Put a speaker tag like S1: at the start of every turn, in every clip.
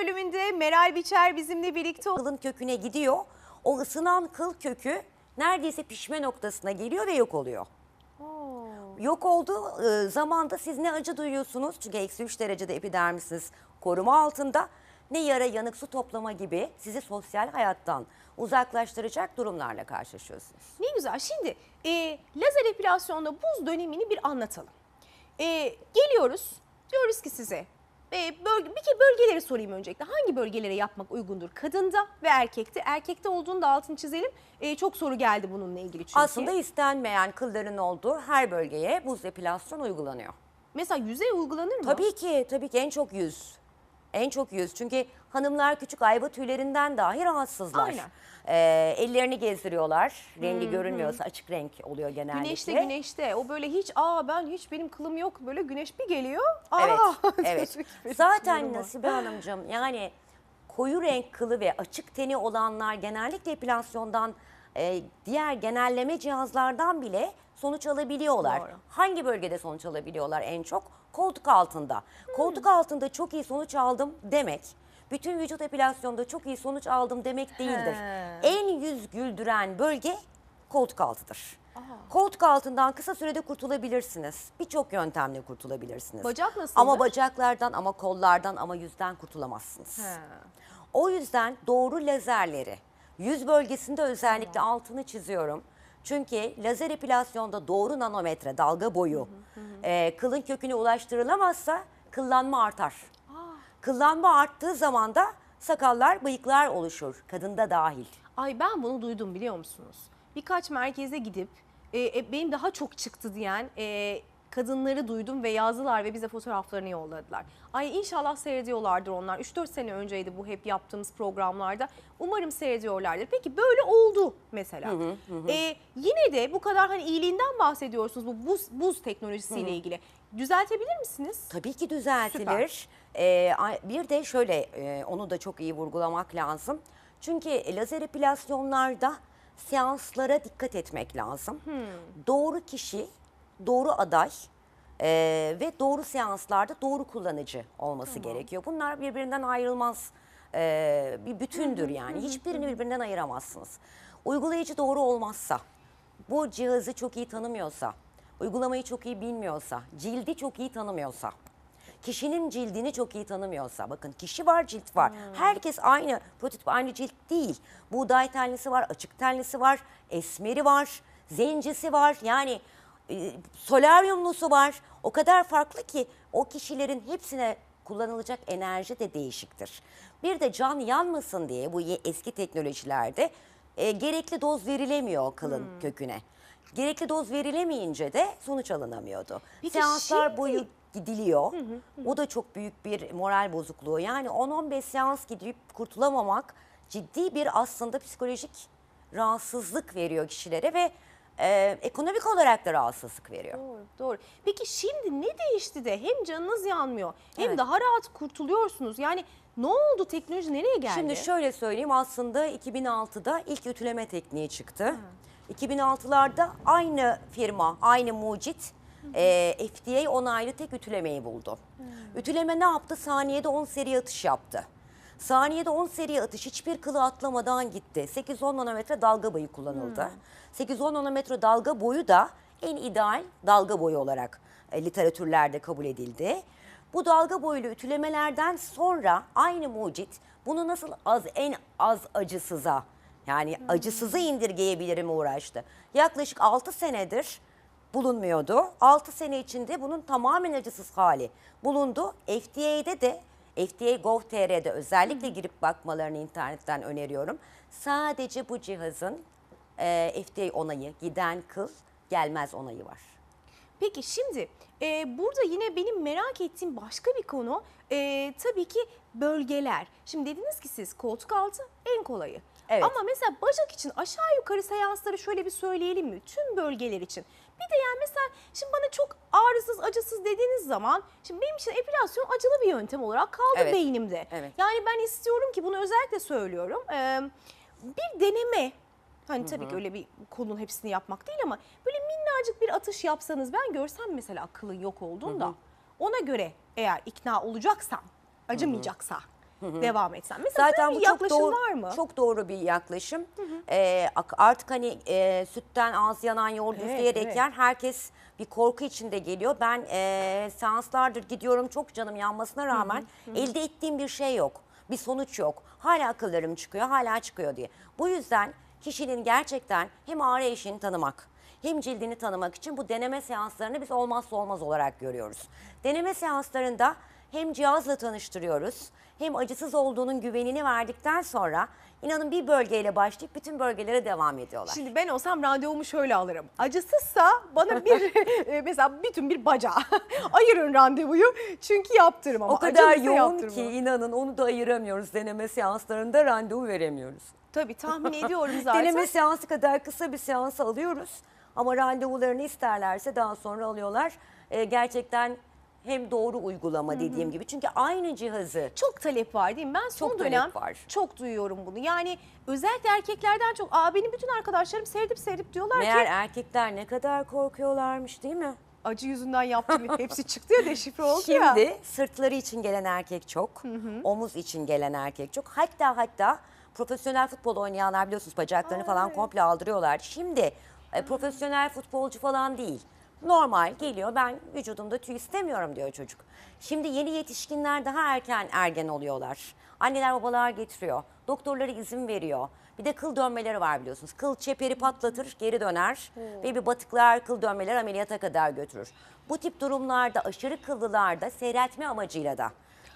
S1: bölümünde Meral Biçer bizimle birlikte
S2: Kılın köküne gidiyor. O ısınan kıl kökü neredeyse pişme noktasına geliyor ve yok oluyor. Yok olduğu e, zamanda siz ne acı duyuyorsunuz çünkü eksi 3 derecede epidermisiniz koruma altında ne yara yanık su toplama gibi sizi sosyal hayattan uzaklaştıracak durumlarla karşılaşıyorsunuz.
S1: Ne güzel. Şimdi e, lazer epilasyonda buz dönemini bir anlatalım. E, geliyoruz. Diyoruz ki size e, bölge, bir kere bölgeleri sorayım öncelikle. Hangi bölgelere yapmak uygundur? Kadında ve erkekte. Erkekte olduğunu da altını çizelim. E, çok soru geldi bununla ilgili çünkü.
S2: Aslında istenmeyen kılların olduğu her bölgeye buz epilasyon uygulanıyor.
S1: Mesela yüzey uygulanır mı?
S2: Tabii ki, tabii ki en çok yüz. En çok yüz. Çünkü hanımlar küçük ayva tüylerinden dahi rahatsızlar.
S1: Aynen.
S2: Ee, ellerini gezdiriyorlar. Rengi görünmüyorsa açık renk oluyor genellikle.
S1: Güneşte güneşte. O böyle hiç aa ben hiç benim kılım yok. Böyle güneş bir geliyor. Aa,
S2: Evet, evet. Zaten. Nasibe Hanımcığım yani koyu renk kılı ve açık teni olanlar genellikle epilasyondan e, diğer genelleme cihazlardan bile sonuç alabiliyorlar.
S1: Doğru.
S2: Hangi bölgede sonuç alabiliyorlar en çok? Koltuk altında. Koltuk altında çok iyi sonuç aldım demek bütün vücut epilasyonda çok iyi sonuç aldım demek değildir.
S1: He.
S2: En yüz güldüren bölge koltuk altıdır. Koltuk altından kısa sürede kurtulabilirsiniz. Birçok yöntemle kurtulabilirsiniz.
S1: Bacak nasıldır?
S2: Ama bacaklardan ama kollardan ama yüzden kurtulamazsınız.
S1: He.
S2: O yüzden doğru lazerleri yüz bölgesinde özellikle altını çiziyorum. Çünkü lazer epilasyonda doğru nanometre dalga boyu e, kılın köküne ulaştırılamazsa kıllanma artar. Kıllanma arttığı zaman da sakallar, bıyıklar oluşur. Kadında dahil.
S1: Ay ben bunu duydum biliyor musunuz? Birkaç merkeze gidip e, e, benim daha çok çıktı diyen e, kadınları duydum ve yazdılar ve bize fotoğraflarını yolladılar. Ay inşallah seyrediyorlardır onlar. 3-4 sene önceydi bu hep yaptığımız programlarda. Umarım seyrediyorlardır. Peki böyle oldu mesela. E, yine de bu kadar hani iyiliğinden bahsediyorsunuz bu buz, buz teknolojisiyle ilgili. Düzeltebilir misiniz?
S2: Tabii ki düzeltilir. Ee, ay- bir de şöyle e, onu da çok iyi vurgulamak lazım. Çünkü lazer epilasyonlarda seanslara dikkat etmek lazım. Doğru kişi, doğru aday e, ve doğru seanslarda doğru kullanıcı olması gerekiyor. Bunlar birbirinden ayrılmaz e, bir bütündür yani. Hiçbirini birbirinden ayıramazsınız. Uygulayıcı doğru olmazsa, bu cihazı çok iyi tanımıyorsa, uygulamayı çok iyi bilmiyorsa, cildi çok iyi tanımıyorsa, kişinin cildini çok iyi tanımıyorsa, bakın kişi var cilt var. Herkes aynı prototip aynı cilt değil. Buğday tenlisi var, açık tenlisi var, esmeri var, zencisi var. Yani e, solaryumlusu var. O kadar farklı ki o kişilerin hepsine kullanılacak enerji de değişiktir. Bir de can yanmasın diye bu ye- eski teknolojilerde e, gerekli doz verilemiyor kılın köküne. Gerekli doz verilemeyince de sonuç alınamıyordu.
S1: Peki
S2: Seanslar
S1: şimdi-
S2: boyu gidiliyor. O da çok büyük bir moral bozukluğu. Yani 10-15 seans gidip kurtulamamak ciddi bir aslında psikolojik rahatsızlık veriyor kişilere ve e, ekonomik olarak da rahatsızlık veriyor.
S1: Doğru, doğru. Peki şimdi ne değişti de hem canınız yanmıyor hem
S2: Evet.
S1: daha rahat kurtuluyorsunuz? Yani ne oldu teknoloji nereye geldi?
S2: Şimdi şöyle söyleyeyim aslında 2006'da ilk ütüleme tekniği çıktı. 2006'larda aynı firma, aynı mucit e, FDA onaylı tek ütülemeyi buldu. Ütüleme ne yaptı? Saniyede 10 seri atış yaptı. Saniyede 10 seri atış hiçbir kılı atlamadan gitti. 8-10 nanometre dalga boyu kullanıldı. 8-10 nanometre dalga boyu da en ideal dalga boyu olarak e, literatürlerde kabul edildi. Bu dalga boylu ütülemelerden sonra aynı mucit bunu nasıl az en az acısıza yani acısızı indirgeyebilirim uğraştı. Yaklaşık 6 senedir bulunmuyordu. 6 sene içinde bunun tamamen acısız hali bulundu. FDA'de de FDA Gov.tr'de özellikle girip bakmalarını internetten öneriyorum. Sadece bu cihazın e, FDA onayı giden kıl gelmez onayı var.
S1: Peki şimdi e, burada yine benim merak ettiğim başka bir konu e, tabii ki bölgeler. Şimdi dediniz ki siz koltuk altı en kolayı.
S2: Evet.
S1: Ama mesela bacak için aşağı yukarı seansları şöyle bir söyleyelim mi? Tüm bölgeler için. Bir de yani mesela şimdi bana çok ağrısız acısız dediğiniz zaman şimdi benim için epilasyon acılı bir yöntem olarak kaldı
S2: Evet.
S1: beynimde.
S2: Evet.
S1: Yani ben istiyorum ki bunu özellikle söylüyorum. Ee, bir deneme Hani tabii ki öyle bir konunun hepsini yapmak değil ama böyle minnacık bir atış yapsanız ben görsem mesela kılın yok olduğunda ona göre eğer ikna olacaksam acımayacaksa devam etsem? Mesela
S2: Zaten bu
S1: bir
S2: çok
S1: yaklaşım
S2: doğru,
S1: var mı?
S2: çok doğru bir yaklaşım. Ee, ak- artık hani e, sütten ağız yanan yoğurt
S1: Evet,
S2: üfleyerek
S1: evet.
S2: yer. Herkes bir korku içinde geliyor. Ben e, seanslardır gidiyorum çok canım yanmasına rağmen elde ettiğim bir şey yok. Bir sonuç yok. Hala akıllarım çıkıyor, hala çıkıyor diye. Bu yüzden kişinin gerçekten hem ağrı eşiğini tanımak, hem cildini tanımak için bu deneme seanslarını biz olmazsa olmaz olarak görüyoruz. Deneme seanslarında hem cihazla tanıştırıyoruz hem acısız olduğunun güvenini verdikten sonra inanın bir bölgeyle başlayıp bütün bölgelere devam ediyorlar.
S1: Şimdi ben olsam randevumu şöyle alırım. Acısızsa bana bir e, mesela bütün bir bacağı ayırın randevuyu çünkü yaptırım ama
S2: o kadar yoğun
S1: yaptırmam.
S2: ki inanın onu da ayıramıyoruz. Deneme seanslarında randevu veremiyoruz.
S1: Tabii tahmin ediyorum zaten.
S2: Deneme seansı kadar kısa bir seans alıyoruz. Ama randevularını isterlerse daha sonra alıyorlar. Ee, gerçekten hem doğru uygulama dediğim gibi. Çünkü aynı cihazı
S1: Çok talep var değil mi? Ben son
S2: Çok talep
S1: dönem
S2: var.
S1: çok duyuyorum bunu. Yani özellikle erkeklerden çok. Aa benim bütün arkadaşlarım seyredip seyredip diyorlar
S2: meğer
S1: ki
S2: erkekler ne kadar korkuyorlarmış değil mi?
S1: acı yüzünden yaptım. Hepsi çıktı ya deşifre oldu ya.
S2: Şimdi sırtları için gelen erkek çok, omuz için gelen erkek çok. Hatta hatta profesyonel futbol oynayanlar biliyorsunuz bacaklarını falan komple aldırıyorlar. Şimdi e, profesyonel futbolcu falan değil. Normal geliyor ben vücudumda tüy istemiyorum diyor çocuk. Şimdi yeni yetişkinler daha erken ergen oluyorlar. Anneler babalar getiriyor. Doktorları izin veriyor. Bir de kıl dönmeleri var biliyorsunuz. Kıl çeperi patlatır, geri döner ve bir batıklar kıl dönmeler ameliyata kadar götürür. Bu tip durumlarda aşırı kıllılarda seyreltme amacıyla da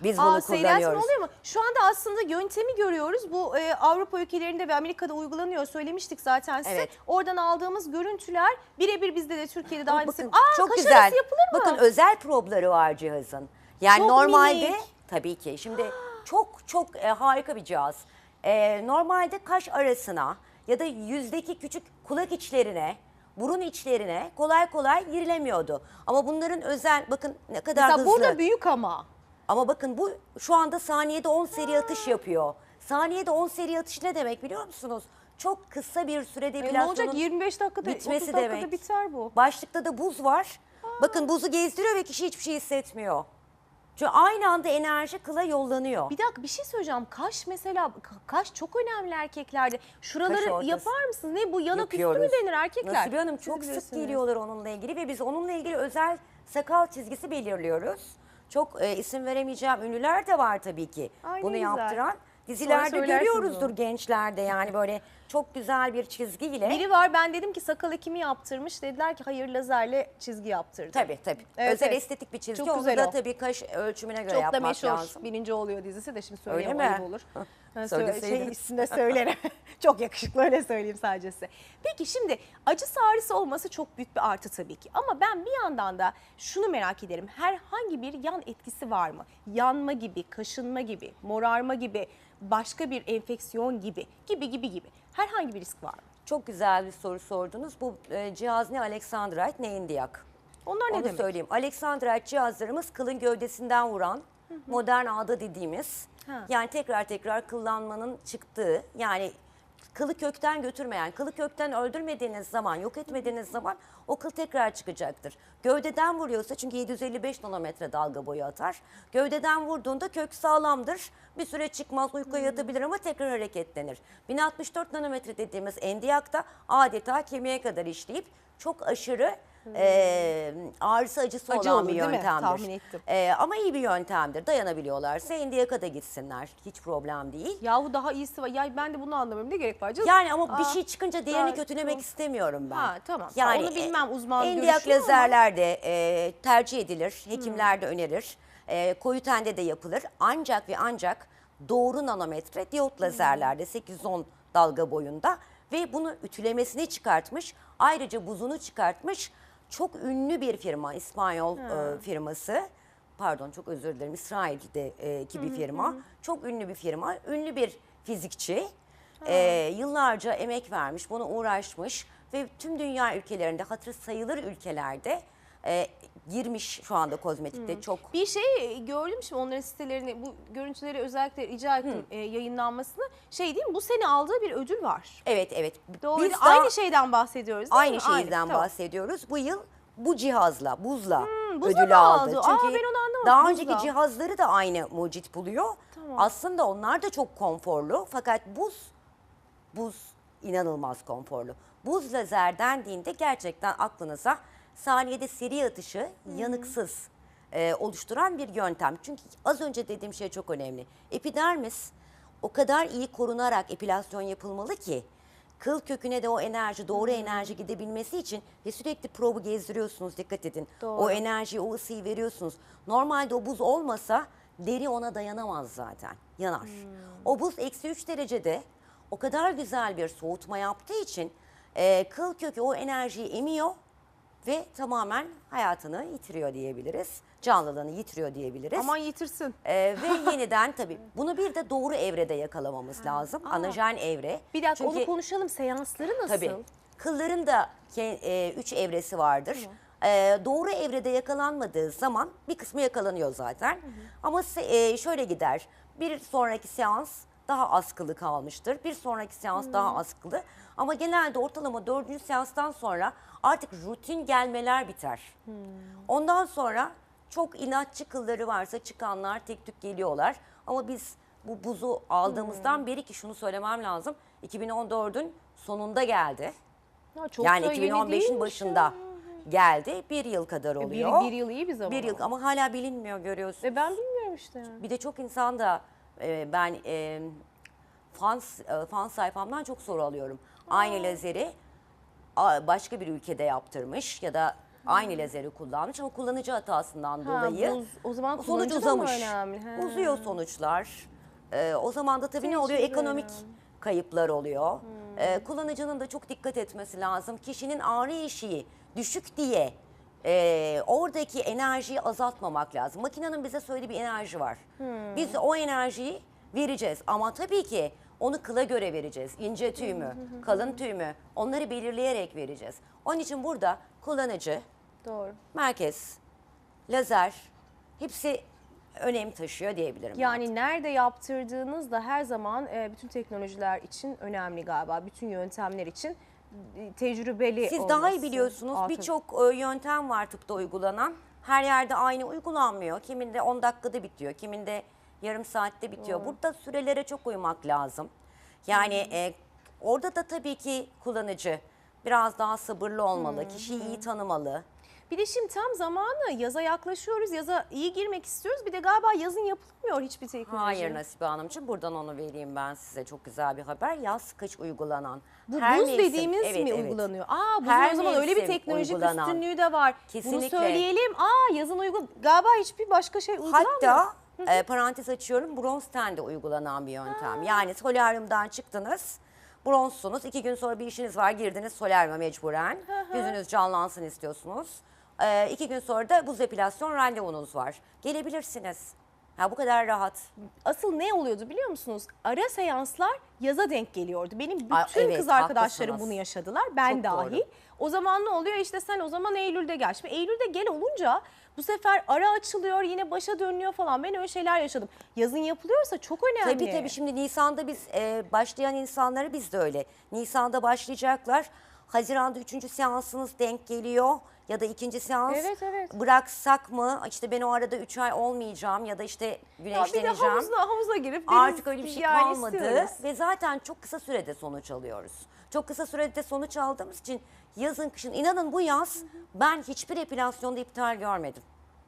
S2: biz bunu
S1: Aa,
S2: kullanıyoruz.
S1: oluyor mu? Şu anda aslında yöntemi görüyoruz. Bu e, Avrupa ülkelerinde ve Amerika'da uygulanıyor. Söylemiştik zaten size.
S2: Evet.
S1: Oradan aldığımız görüntüler birebir bizde de Türkiye'de de aynısı.
S2: Bakın
S1: Aa
S2: çok
S1: kaş
S2: güzel.
S1: arası yapılır mı?
S2: Bakın özel probları var cihazın. Yani
S1: Çok
S2: normalde
S1: minik.
S2: tabii ki şimdi çok çok e, harika bir cihaz. E, normalde kaş arasına ya da yüzdeki küçük kulak içlerine burun içlerine kolay kolay girilemiyordu. Ama bunların özel bakın ne kadar
S1: Mesela
S2: hızlı.
S1: burada büyük ama.
S2: Ama bakın bu şu anda saniyede 10 seri atış yapıyor. Saniyede 10 seri atış ne demek biliyor musunuz? Çok kısa bir sürede
S1: E, ne
S2: epilasyonun
S1: olacak 25 dakikada 30
S2: bitmesi
S1: dakikada
S2: demek.
S1: biter bu.
S2: Başlıkta da buz var. Bakın buzu gezdiriyor ve kişi hiçbir şey hissetmiyor. Çünkü aynı anda enerji kıla yollanıyor.
S1: Bir dakika bir şey söyleyeceğim. Kaş mesela ka- kaş çok önemli erkeklerde.
S2: Kaş
S1: Şuraları
S2: ortası.
S1: yapar mısınız? Ne bu yanak üstü mü
S2: Yapıyoruz.
S1: denir erkekler?
S2: Nasibe Hanım
S1: Siz
S2: çok sık
S1: bilirsiniz.
S2: geliyorlar onunla ilgili ve biz onunla ilgili özel sakal çizgisi belirliyoruz. Çok e, isim veremeyeceğim ünlüler de var tabii ki
S1: Ay, ne
S2: bunu
S1: güzel.
S2: yaptıran. Dizilerde görüyoruzdur
S1: onu.
S2: gençlerde yani böyle çok güzel bir çizgiyle.
S1: Biri var ben dedim ki sakal ekimi yaptırmış. Dediler ki hayır lazerle çizgi yaptırdı.
S2: Tabii tabii.
S1: Evet,
S2: özel
S1: evet.
S2: estetik bir çizgi.
S1: Çok
S2: Onu
S1: güzel
S2: da
S1: o.
S2: tabii kaş ölçümüne göre
S1: Çok da
S2: yapmak
S1: meşhur.
S2: lazım.
S1: Bininci oluyor dizisi de şimdi
S2: Öyle
S1: söyleyeyim
S2: mi?
S1: ayıp olur. Ha, söyle- şey üstünde söylerim. çok yakışıklı öyle söyleyeyim sadece size. Peki şimdi acı ağrısı olması çok büyük bir artı tabii ki. Ama ben bir yandan da şunu merak ederim. Herhangi bir yan etkisi var mı? Yanma gibi, kaşınma gibi, morarma gibi, başka bir enfeksiyon gibi, gibi gibi gibi. Herhangi bir risk var mı?
S2: Çok güzel bir soru sordunuz. Bu e, cihaz ne Alexandrite ne Indiak.
S1: Onlar ne
S2: Onu
S1: demek?
S2: söyleyeyim. Alexandrite cihazlarımız kılın gövdesinden vuran modern ağda dediğimiz
S1: Ha.
S2: yani tekrar tekrar kıllanmanın çıktığı yani kılı kökten götürmeyen, kılı kökten öldürmediğiniz zaman, yok etmediğiniz zaman o kıl tekrar çıkacaktır. Gövdeden vuruyorsa çünkü 755 nanometre dalga boyu atar. Gövdeden vurduğunda kök sağlamdır. Bir süre çıkmaz, uykuya yatabilir ama tekrar hareketlenir. 1064 nanometre dediğimiz endiyak da adeta kemiğe kadar işleyip çok aşırı e, ağrısı acısı
S1: Acı
S2: olan
S1: olur,
S2: bir
S1: değil mi?
S2: yöntemdir.
S1: Tahmin ettim.
S2: E, ama iyi bir yöntemdir. Dayanabiliyorlarsa endiyaka da gitsinler. Hiç problem değil.
S1: Yahu daha iyisi var. Ya ben de bunu anlamıyorum. Ne gerek var canım?
S2: Yani ama bir
S1: Aa,
S2: şey çıkınca diğerini
S1: gayet
S2: kötülemek
S1: doğru.
S2: istemiyorum ben.
S1: Ha, tamam. Onu bilmem, uzman
S2: Endiyak
S1: görüşü ama-
S2: lazerler de e, tercih edilir. Hekimler de önerir. E, koyu tende de yapılır. Ancak ve ancak doğru nanometre diyot lazerlerde 810 dalga boyunda ve bunu ütülemesini çıkartmış. Ayrıca buzunu çıkartmış. Çok ünlü bir firma İspanyol e, firması. Pardon çok özür dilerim İsrail'de e, bir firma. Çok ünlü bir firma. Ünlü bir fizikçi. Ee, yıllarca emek vermiş, bunu uğraşmış ve tüm dünya ülkelerinde, hatırı sayılır ülkelerde e, girmiş şu anda kozmetikte çok.
S1: Bir şey gördüm şimdi onların sitelerini bu görüntüleri özellikle rica ettim e, yayınlanmasını. Şey değil mi bu sene aldığı bir ödül var.
S2: Evet evet.
S1: Doğru.
S2: Biz daha
S1: aynı şeyden bahsediyoruz değil
S2: aynı
S1: mi?
S2: şeyden
S1: tamam.
S2: bahsediyoruz. Bu yıl bu cihazla, buzla
S1: buzla
S2: ödülü
S1: mı
S2: aldı.
S1: aldı? Aa,
S2: Çünkü
S1: ben onu anlamadım,
S2: daha
S1: buzla.
S2: önceki cihazları da aynı mucit buluyor.
S1: Tamam.
S2: Aslında onlar da çok konforlu fakat buz buz inanılmaz konforlu. Buz lazer dendiğinde gerçekten aklınıza saniyede seri atışı yanıksız e, oluşturan bir yöntem. Çünkü az önce dediğim şey çok önemli. Epidermis o kadar iyi korunarak epilasyon yapılmalı ki kıl köküne de o enerji, doğru enerji gidebilmesi için ve sürekli probu gezdiriyorsunuz dikkat edin.
S1: Doğru.
S2: O enerjiyi, o ısıyı veriyorsunuz. Normalde o buz olmasa deri ona dayanamaz zaten, yanar. O buz eksi 3 derecede o kadar güzel bir soğutma yaptığı için e, kıl kökü o enerjiyi emiyor ve tamamen hayatını yitiriyor diyebiliriz. Canlılığını yitiriyor diyebiliriz.
S1: Aman yitirsin.
S2: E, ve yeniden tabii bunu bir de doğru evrede yakalamamız lazım. Anajen evre.
S1: Bir dakika onu
S2: Çünkü-
S1: konuşalım. Seansları nasıl?
S2: Tabii. Kılların da e, üç evresi vardır. E, doğru evrede yakalanmadığı zaman bir kısmı yakalanıyor zaten. Ama se- e, şöyle gider. Bir sonraki seans daha az kılı kalmıştır. Bir sonraki seans daha az kılı. Ama genelde ortalama dördüncü seanstan sonra artık rutin gelmeler biter. Ondan sonra çok inatçı kılları varsa çıkanlar tek tük geliyorlar. Ama biz bu buzu aldığımızdan beri ki şunu söylemem lazım. 2014'ün sonunda geldi.
S1: Ha, çok
S2: yani
S1: da yeni
S2: 2015'in
S1: değilmiş
S2: başında
S1: ya.
S2: geldi. Bir yıl kadar
S1: E, Bir,
S2: oluyor.
S1: bir yıl iyi bir zaman.
S2: Bir yıl ama hala bilinmiyor görüyorsun.
S1: E ben bilmiyorum işte.
S2: Bir de çok insan da e, ben e, fan, e, fan sayfamdan çok soru alıyorum. Aynı lazeri başka bir ülkede yaptırmış ya da aynı lazeri kullanmış ama kullanıcı hatasından
S1: Ha,
S2: dolayı
S1: buz- o zaman
S2: sonuç
S1: kullanıcı da mı
S2: uzamış.
S1: önemli? He.
S2: Uzuyor sonuçlar. E, o zaman da tabii ne oluyor?
S1: Tecrübe
S2: Ekonomik kayıplar oluyor.
S1: Hmm.
S2: E, kullanıcının da çok dikkat etmesi lazım. Kişinin ağrı eşiği düşük diye e, oradaki enerjiyi azaltmamak lazım. Makinenin bize söylediği bir enerji var.
S1: Hmm.
S2: Biz o enerjiyi vereceğiz ama tabii ki onu kıla göre vereceğiz. İnce tüy mü, kalın tüy mü onları belirleyerek vereceğiz. Onun için burada kullanıcı,
S1: Doğru.
S2: merkez, lazer hepsi önem taşıyor diyebilirim.
S1: Yani nerede yaptırdığınız da her zaman e, bütün teknolojiler için önemli galiba. Bütün yöntemler için e, tecrübeli
S2: Siz daha iyi
S1: olması.
S2: biliyorsunuz.
S1: Aa.
S2: Birçok e, yöntem var tıpta uygulanan. Her yerde aynı uygulanmıyor. Kiminde 10 dakikada bitiyor, kiminde yarım saatte bitiyor. Burada sürelere çok uymak lazım. Yani e, orada da tabii ki kullanıcı biraz daha sabırlı olmalı, kişiyi iyi tanımalı.
S1: Bir de şimdi tam zamanı yaza yaklaşıyoruz. Yaza iyi girmek istiyoruz. Bir de galiba yazın yapılmıyor hiçbir teknoloji.
S2: Hayır Nasibe Hanımcığım buradan onu vereyim ben size çok güzel bir haber. Yaz kış uygulanan.
S1: Bu
S2: her
S1: buz
S2: mevsim-
S1: dediğimiz
S2: Evet,
S1: mi
S2: evet.
S1: uygulanıyor? Aa buzun
S2: Her
S1: o zaman öyle bir teknolojik
S2: uygulanan.
S1: üstünlüğü de var. Bunu
S2: Kesinlikle.
S1: söyleyelim. Aa yazın uygun. Galiba hiçbir başka şey uygulanmıyor.
S2: Hatta e, parantez açıyorum bronz tende uygulanan bir yöntem. Yani solaryumdan çıktınız bronzsunuz. iki gün sonra bir işiniz var girdiniz solaryuma mecburen. Yüzünüz canlansın istiyorsunuz. E, iki gün sonra da buz epilasyon randevunuz var. Gelebilirsiniz. Ha bu kadar rahat.
S1: Asıl ne oluyordu biliyor musunuz? Ara seanslar yaza denk geliyordu. Benim bütün
S2: Aa, evet,
S1: kız arkadaşlarım
S2: haklısınız.
S1: bunu yaşadılar. Ben
S2: Çok
S1: dahil.
S2: doğru.
S1: O zaman ne oluyor? İşte sen o zaman Eylül'de gel. Şimdi Eylül'de gel olunca bu sefer ara açılıyor yine başa dönüyor falan. Ben öyle şeyler yaşadım. Yazın yapılıyorsa çok önemli.
S2: Tabii tabii şimdi Nisan'da biz e, başlayan insanları biz de öyle. Nisan'da başlayacaklar. Haziran'da üçüncü seansınız denk geliyor ya da ikinci seans
S1: Evet, evet.
S2: bıraksak mı? İşte ben o arada üç ay olmayacağım ya da işte
S1: Ya bir de
S2: güneşleneceğim.
S1: havuza girip deniz
S2: Artık öyle bir şey
S1: yani
S2: kalmadı
S1: istiyoruz.
S2: ve zaten çok kısa sürede sonuç alıyoruz. Çok kısa sürede sonuç aldığımız için yazın kışın inanın bu yaz ben hiçbir epilasyonda iptal görmedim.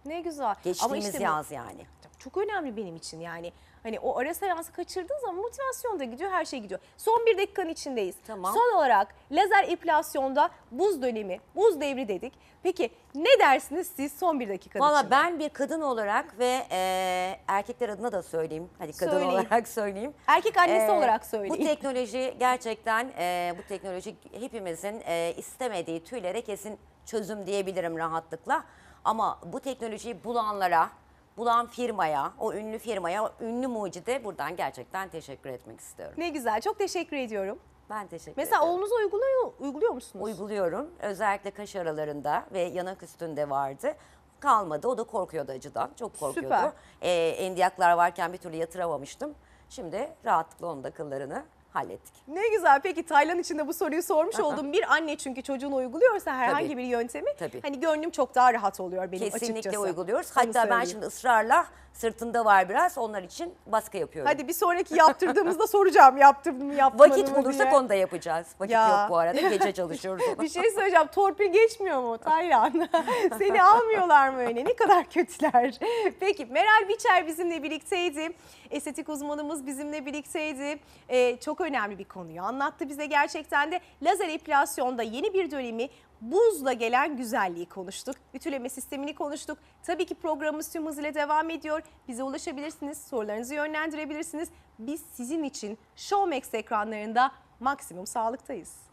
S1: Ne güzel.
S2: Geçtiğimiz
S1: işte bu-
S2: yaz yani.
S1: çok önemli benim için yani. Hani o ara seansı kaçırdığın zaman motivasyon da gidiyor, her şey gidiyor. Son bir dakikanın içindeyiz.
S2: Tamam.
S1: Son olarak lazer epilasyonda buz dönemi, buz devri dedik. Peki ne dersiniz siz son bir dakikanın
S2: Valla
S1: içinde?
S2: ben bir kadın olarak ve e, erkekler adına da söyleyeyim. Hadi kadın
S1: Söyleyin.
S2: olarak söyleyeyim.
S1: Erkek annesi
S2: E,
S1: olarak
S2: Bu
S1: söyleyin.
S2: teknoloji gerçekten e, bu teknoloji hepimizin e, istemediği tüylere kesin çözüm diyebilirim rahatlıkla. Ama bu teknolojiyi bulanlara, bulan firmaya, o ünlü firmaya, o ünlü mucide buradan gerçekten teşekkür etmek istiyorum.
S1: Ne güzel, çok teşekkür ediyorum.
S2: Ben teşekkür
S1: Mesela
S2: ederim.
S1: oğlunuza uyguluyor, uyguluyor musunuz?
S2: Uyguluyorum. Özellikle kaş aralarında ve yanak üstünde vardı. Kalmadı. O da korkuyordu acıdan. Çok korkuyordu.
S1: Süper.
S2: Ee, endiyaklar varken bir türlü yatıramamıştım. Şimdi rahatlıkla onun da kıllarını hallettik.
S1: Ne güzel. Peki Taylan için de bu soruyu sormuş oldum. Bir anne çünkü çocuğunu uyguluyorsa herhangi
S2: Tabii.
S1: bir yöntemi
S2: Tabii.
S1: hani gönlüm çok daha rahat oluyor benim
S2: Kesinlikle
S1: açıkçası.
S2: uyguluyoruz.
S1: Onu
S2: Hatta ben
S1: söyleyeyim.
S2: şimdi ısrarla Sırtında var biraz. Onlar için baskı yapıyorum.
S1: Hadi bir sonraki yaptırdığımızda soracağım yaptırdım mı yaptırmadım
S2: Vakit
S1: mı
S2: bulursak
S1: diye.
S2: onu da yapacağız. Vakit
S1: Ya.
S2: yok bu arada. Gece çalışıyoruz.
S1: Bir şey söyleyeceğim. Torpil geçmiyor mu Taylan? Seni almıyorlar mı öyle? Ne kadar kötüler. Peki Meral Biçer bizimle birlikteydi. Estetik uzmanımız bizimle birlikteydi. Ee, çok önemli bir konuyu anlattı bize gerçekten de. Lazer epilasyonda yeni bir dönemi buzla gelen güzelliği konuştuk. Ütüleme sistemini konuştuk. Tabii ki programımız tüm hızıyla devam ediyor. Bize ulaşabilirsiniz, sorularınızı yönlendirebilirsiniz. Biz sizin için Showmax ekranlarında maksimum sağlıktayız.